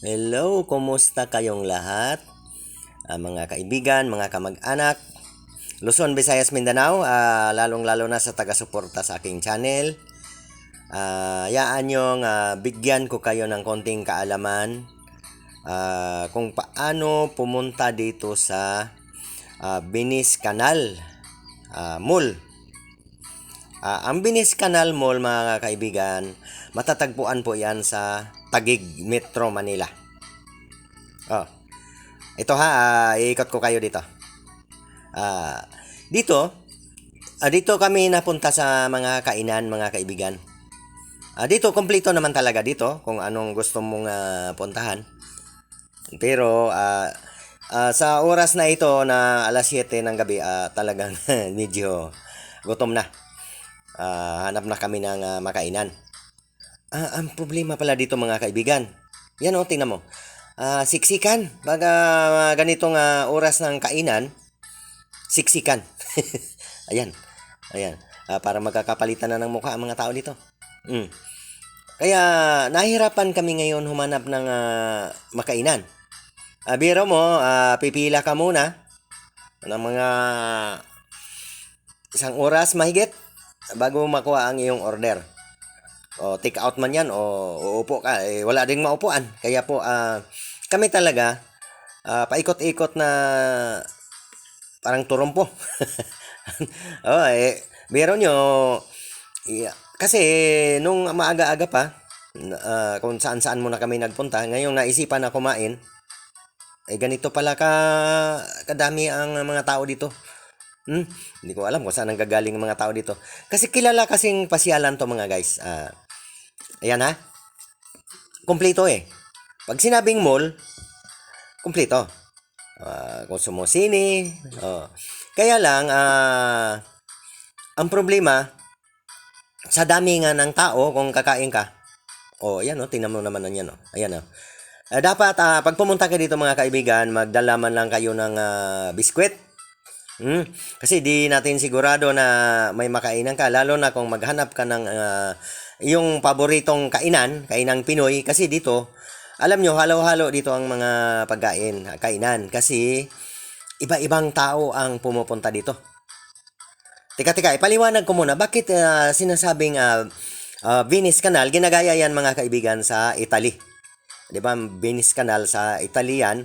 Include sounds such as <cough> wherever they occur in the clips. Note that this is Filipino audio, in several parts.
Hello, kumusta kayong lahat? Ah, mga kaibigan, mga kamag-anak, Luzon, Visayas, Mindanao, ah, lalong-lalo na sa taga-suporta sa aking channel. Ah, yaan yung bigyan ko kayo ng konting kaalaman ah, kung paano pumunta dito sa ah, Binis Canal ah, Mall. Ah, ang Binis Canal Mall mga kaibigan, matatagpuan po yan sa Tagig, Metro Manila. Oh. Ito ha, ah, iikot ko kayo dito. Ah, dito, ah, dito kami napunta sa mga kainan, mga kaibigan. Ah, dito, kompleto naman talaga dito kung anong gusto mong ah, puntahan. Pero ah, ah, sa oras na ito na alas 7 ng gabi, ah, talagang <laughs> medyo gutom na. Ah, hanap na kami ng ah, makainan. Ah, ang problema pala dito mga kaibigan. Yan o, tingnan mo. Ah, siksikan. Pag ah, ganitong ah, oras ng kainan, siksikan. <laughs> Ayan. Ayan. Ah, para magkakapalitan na ng mukha ang mga tao dito. Mm. Kaya nahirapan kami ngayon humanap ng ah, makainan. Ah, biro mo, ah, pipila ka muna ng mga isang oras mahigit bago makuha ang iyong order. O take out man yan o uupo ka. Eh, wala ding maupuan. Kaya po ah, kami talaga ah, paikot-ikot na parang turumpo. <laughs> oh, eh, meron nyo, yeah, kasi nung maaga-aga pa, ah, kung saan-saan muna kami nagpunta, ngayong naisipan na kumain, eh ganito pala ka kadami ang mga tao dito. Hmm? Hindi ko alam kung saan ang gagaling ang mga tao dito. Kasi kilala kasing pasyalan to mga guys. Ah, ayan ha. Kompleto eh. Pag sinabing mall, kompleto. Ah, konsumo sine. Oh. Kaya lang, ah, ang problema, sa dami nga ng tao, kung kakain ka, oh, ayan oh, tingnan mo naman yan oh. Ayan oh. Ah, dapat, ah, pag pumunta ka dito mga kaibigan, magdala man lang kayo ng ah, biskwit. Hmm? Kasi di natin sigurado na may makainan ka, lalo na kung maghanap ka ng ah, yung paboritong kainan, kainang Pinoy. Kasi dito, alam nyo, halo-halo dito ang mga pagkain, kainan. Kasi iba-ibang tao ang pumupunta dito. Teka, teka, ipaliwanag ko muna. Bakit ah, sinasabing ah, ah, Venice Canal, ginagaya yan mga kaibigan sa Italy. Di ba, Venice Canal sa Italy yan.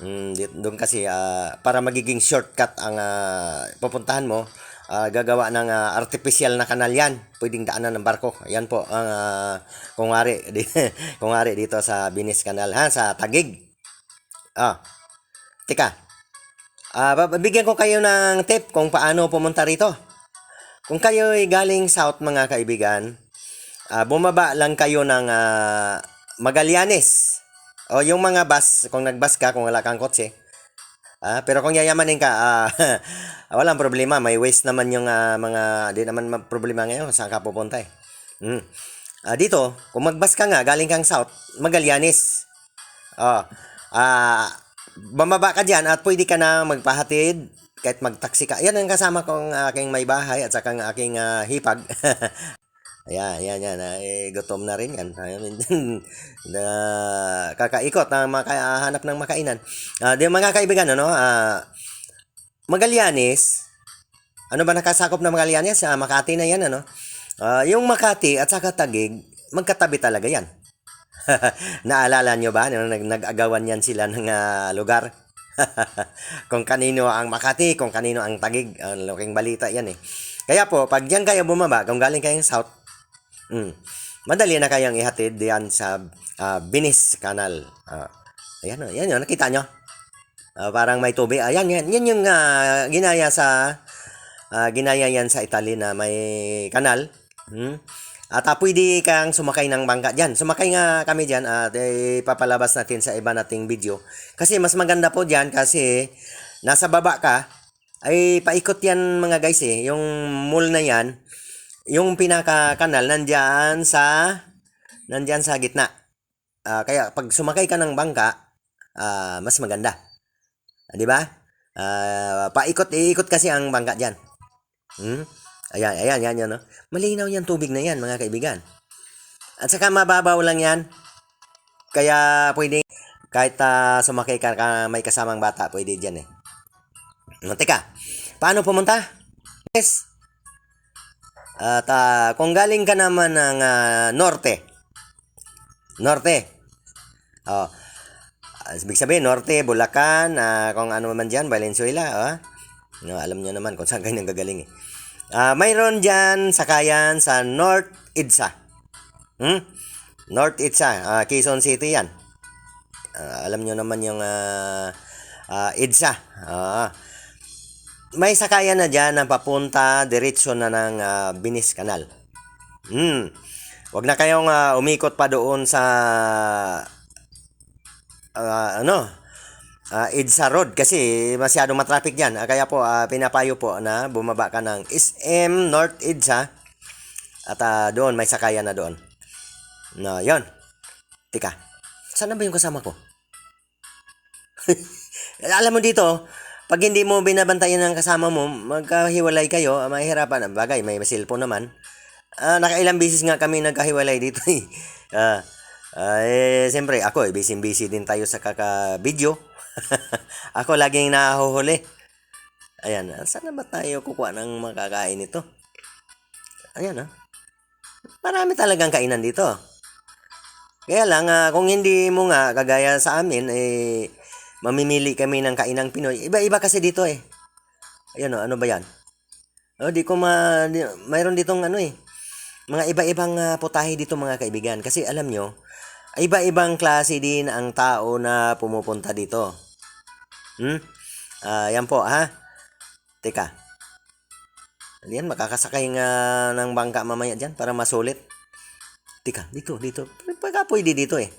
Mm, doon kasi ah, para magiging shortcut ang ah, pupuntahan mo, ah, gagawa ng ah, artificial na kanal yan. Pwedeng daanan ng barko. Yan po ang uh, kungari, <laughs> di, kungari dito sa Venice Canal ha, sa Tagig. Ah. Teka. Ah, babigyan ko kayo ng tip kung paano pumunta rito. Kung kayo ay galing south mga kaibigan, ah, bumaba lang kayo ng ah, Magallanes. O yung mga bus, kung nagbus ka, kung wala kang kotse. Ah, pero kung yayamanin ka, ah, <laughs> walang problema. May waste naman yung ah, mga, di naman ma- problema ngayon saan ka pupunta eh. Mm. Ah, dito, kung magbus ka nga, galing kang south, Magallanes. Oh, ah, bumaba ka dyan at pwede ka na magpahatid kahit magtaksi ka. Yan ang kasama kong aking may bahay at saka ang aking ah, hipag. <laughs> Ayan, yan, yan. ah, Eh, gutom na rin yan. <laughs> Na, kakaikot na makahanap ng makainan. Ah, di mga kaibigan, ano, ah, Magallanes, ano ba nakasakop na Magallanes? Ah, Makati na yan, ano? Ah, yung Makati at saka Tagig, magkatabi talaga yan. <laughs> Naalala nyo ba? Nung nag nag-agawan yan sila ng ah, lugar. <laughs> kung kanino ang Makati, kung kanino ang Tagig. Ang laking balita yan eh. Kaya po, pag yan kayo bumaba, kung galing kayong south, mm, madali na kayang ihatid diyan sa ah, Binis Canal. Ah, ayan, oh, yan yun, nakita nyo? Ah, parang may tubig. Ayan, yan, yan yung ah, ginaya sa, ah, ginaya yan sa Italy na may kanal. Hmm? At ah, pwede kang sumakay ng bangka dyan. Sumakay nga kami dyan at eh, papalabas natin sa iba nating video. Kasi mas maganda po dyan kasi nasa baba ka, ay paikot yan mga guys eh. Yung mall na yan, yung pinaka-kanal nandyan sa, nandyan sa gitna. Ah, kaya pag sumakay ka ng bangka, ah, mas maganda. Ah, Di ba? Ah, paikot, iikot kasi ang bangka dyan. Hmm? Ayan, ayan, yan, yan. No? Malinaw yan tubig na yan, mga kaibigan. At saka mababaw lang yan. Kaya pwede, kahit ah, sumakay ka, ka may kasamang bata, pwede dyan eh. No, teka, paano pumunta? Yes. At ah, kung galing ka naman ng ah, norte, norte, oh, ah, ibig sabihin, norte, Bulacan, ah, kung ano man dyan, Valenzuela, ah. No, alam niyo naman kung saan kayo nanggagaling eh. Ah, mayroon dyan sakayan sa North Idsa. Hmm? North Itza, ah, Quezon City yan. Ah, alam nyo naman yung ah, ah, Idsa. Ah. May sakayan na dyan na papunta diretso na ng ah, Binis Canal. Hmm. Huwag na kayong ah, umikot pa doon sa ah, ano, ah, Idsa Road kasi masyadong matraffic dyan. Ah, kaya po, ah, pinapayo po na bumaba ka ng SM North Idsa at ah, doon may sakayan na doon. Na, yon. Tika, saan na ba yung kasama ko? <laughs> Alam mo dito, pag hindi mo binabantayan ng kasama mo, magkahiwalay kayo, ah, mahirapan. Ang Bagay, may cellphone naman. Ah, nakailang bisis nga kami nagkahiwalay dito <laughs> eh. Ah, ah, eh, siyempre, ako eh, busy-busy din tayo sa kaka-video. <laughs> ako laging nahuhuli. Ayan, ah, saan na ba tayo kukuha ng makakain ito? Ayan ah. Marami talagang kainan dito. Kaya lang, ah, kung hindi mo nga, kagaya sa amin, eh, mamimili kami ng kainang Pinoy. Iba-iba kasi dito eh. Ayan o, ano ba yan? Oh, di ko ma... Mayroon ditong ano eh. Mga iba-ibang ah, putahe dito mga kaibigan. Kasi alam nyo, iba-ibang klase din ang tao na pumupunta dito. Hmm? Ah, yan po, ha? Teka. Yan, makakasakay nga ng bangka mamaya dyan para masulit. Tika, dito, dito. Pagka pwede dito eh.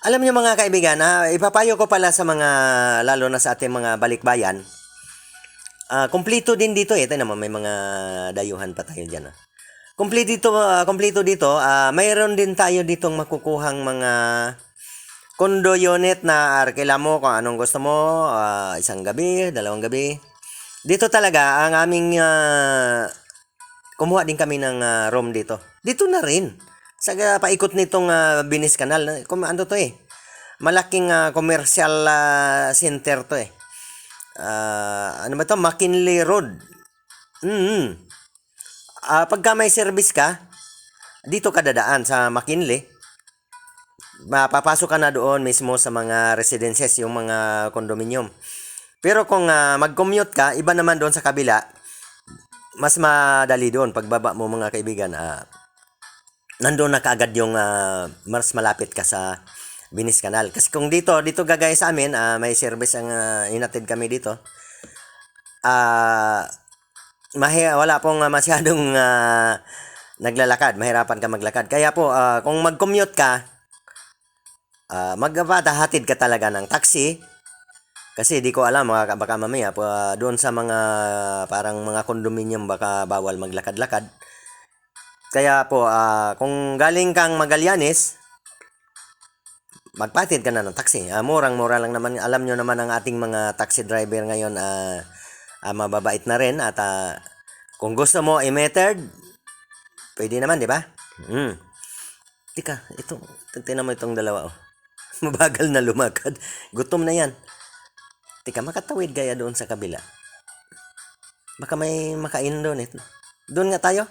Alam niyo mga kaibigan, ha, ipapayo ko pala sa mga, lalo na sa ating mga balikbayan, ah kumpleto din dito eh. Ito naman, may mga dayuhan pa tayo dyan. Ha. Kumpleto dito, ah, kumpleto dito, ah, mayroon din tayo ditong makukuhang mga condo unit na arkila mo kung anong gusto mo, ah, isang gabi, dalawang gabi. Dito talaga, ang aming ah, kumuha din kami ng ah, room dito. Dito na rin. Sa ah, paikot nitong ah, Binis Canal. na- Kung ano to eh. Malaking ah, commercial ah, center to eh. Ah, ano ba to? McKinley Road. Mm Ah, pagka may service ka, dito ka dadaan sa McKinley. Mapapasok ka na doon mismo sa mga residences, yung mga condominium. Pero kung ah, mag-commute ka, iba naman doon sa kabila, mas madali doon pagbaba mo mga kaibigan ah nandoon na kaagad yung ah, mas malapit ka sa Binis Canal. Kasi kung dito dito gagaya sa amin ah, may service ang ah, inatid kami dito. Ah mahi wala pong ah, masyadong <laughs> ah, naglalakad. Mahirapan ka maglakad. Kaya po ah, kung mag-commute ka uh, magpatahatid ka talaga ng taxi. Kasi di ko alam, baka, baka mamaya pa doon sa mga parang mga condominium baka bawal maglakad-lakad. Kaya po, ah, kung galing kang Magallanes, magpatid ka na ng taxi. Ah, murang-mura lang naman. Alam nyo naman ang ating mga taxi driver ngayon, ah, ah, mababait na rin. At ah, kung gusto mo i-metered, pwede naman, di ba? Hmm. Tika, ito, tignan mo itong dalawa, oh. <laughs> Mabagal na lumakad. Gutom na yan. Tika, makatawid kaya doon sa kabila. Baka may makain doon eh. Doon nga tayo.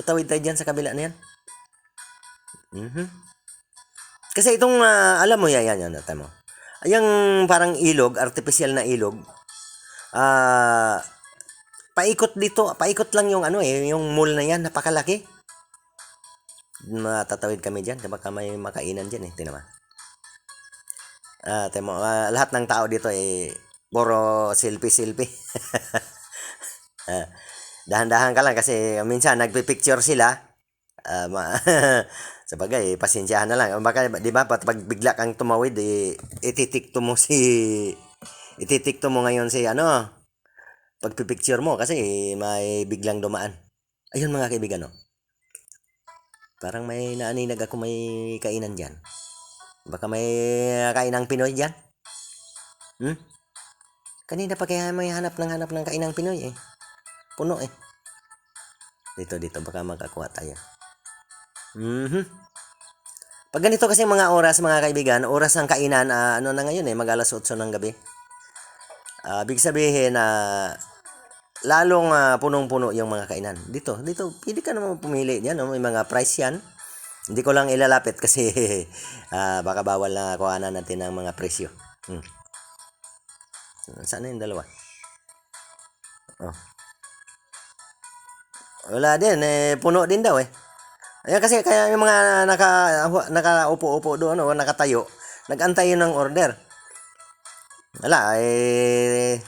Tatawid tayo dyan sa kabila na yan. Mhm. Kasi itong, ah, alam mo yan, yan, yan, mo. Yung parang ilog, artificial na ilog, ah, paikot dito, paikot lang yung ano eh, yung mall na yan, napakalaki. Matatawid kami dyan, baka may makainan dyan eh, tinan mo. Ah, temo, ah, lahat ng tao dito ay puro selfie-selfie. <laughs> Ah, dahan-dahan ka lang kasi minsan nagpi-picture sila. Ah, ma <laughs> sa bagay, pasensyahan na lang. Baka, di ba, pag bigla kang tumawid, eh, ititikto mo si, ititikto mo ngayon si, ano, pagpipicture mo kasi may biglang dumaan. Ayun mga kaibigan, no? Parang may naaninag ako may kainan dyan. Baka may kainang Pinoy dyan. Hmm? Kanina pa kaya may hanap ng hanap ng kainang Pinoy eh. Puno eh. Dito, dito. Baka makakuha tayo. Mhm. Pag ganito kasi mga oras, mga kaibigan, oras ng kainan, ah, ano na ngayon eh, mag alas 8 ng gabi. Ah, big sabihin na lalong ah, punong-puno yung mga kainan. Dito, dito, pwede ka naman pumili diyan, no? may mga price yan. Hindi ko lang ilalapit kasi <laughs> ah, baka bawal na kuhanan natin ng mga presyo. Hmm. Sana yung dalawa? Oh. Wala din, eh, puno din daw eh. Ayan kasi kaya yung mga naka nakaupo-upo doon o nakatayo, nagantay ng order. Wala eh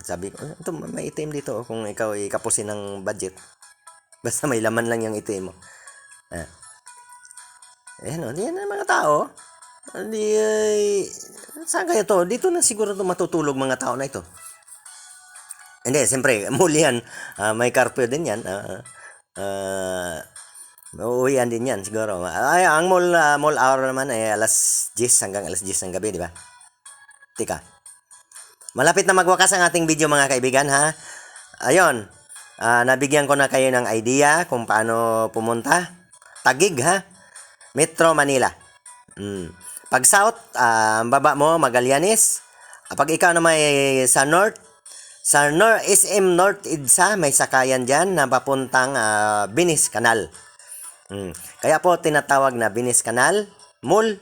sabi ko, ito may itim dito oh, kung ikaw ay kapusin ng budget. Basta may laman lang yung itim mo. Ah. Ayan o, yan ang mga tao. Hindi ay... Saan kaya to? Dito na siguro to matutulog mga tao na ito. Hindi, siyempre, <laughs> muli yan. Ah, may curfew din yan. Ah, ah, uuwian din yan siguro. Ay, ang mall, ah, mall hour naman ay alas 10 hanggang alas 10 ng gabi, di ba? Tika. Malapit na magwakas ang ating video mga kaibigan ha. Ayun. Ah, nabigyan ko na kayo ng idea kung paano pumunta. Tagig ha. Metro Manila. Mm. Pag south, ang baba mo Magallanes. Pag ikaw na may sa north, sa Nor SM North Idsa, may sakayan dyan na papuntang ah, Binis Canal. Mm. Kaya po tinatawag na Binis Canal Mall.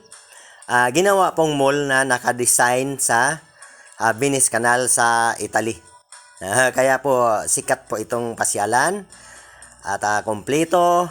Ah, ginawa pong mall na nakadesign sa ah, Venice Canal sa Italy. Ah, <laughs> kaya po sikat po itong pasyalan at ah, kompleto